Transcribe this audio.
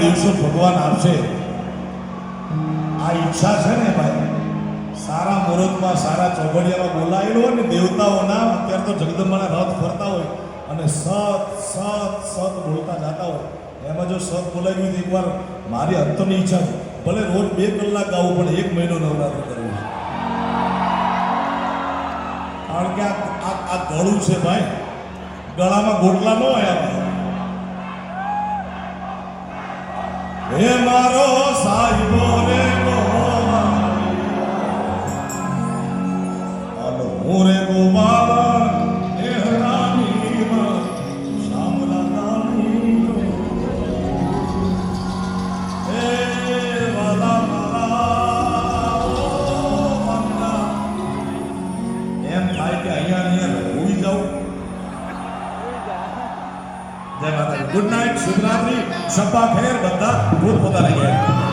દિવસો ભગવાન આપશે આ ઈચ્છા છે ને ભાઈ, સારા મુહૂર્તમાં, સારા ચોઘડિયામાં બોલાયેલો હોય ને દેવતાઓના, અત્યારે તો જગદંબાના રથ ફરતા હોય અને સત સત સત બોલતા જતા હોય. એમાં જો સત બોલાવી હોય એકવાર મારી અંતરની ઈચ્છા છે. ભલે રોજ બે કલાક ગાવું પણ એક મહિનો નવરાત્ર કરવું છે. કારણ કે આ, આ- ગળું છે ભાઈ. ગળામાં ગોટલા ન હોય હે મારો સાહેબો રે ગોવાળી. અને હું રે ગોવાળ, એ હરામીમાં શામળા નાની હે વાલા મારા, એમ થાય કે અહીંયા અહીંયા હોઈ જાઉં. જય માતા ગુડ નાઇટ શુભરાત્રી. શબ્બા ખેર બધા.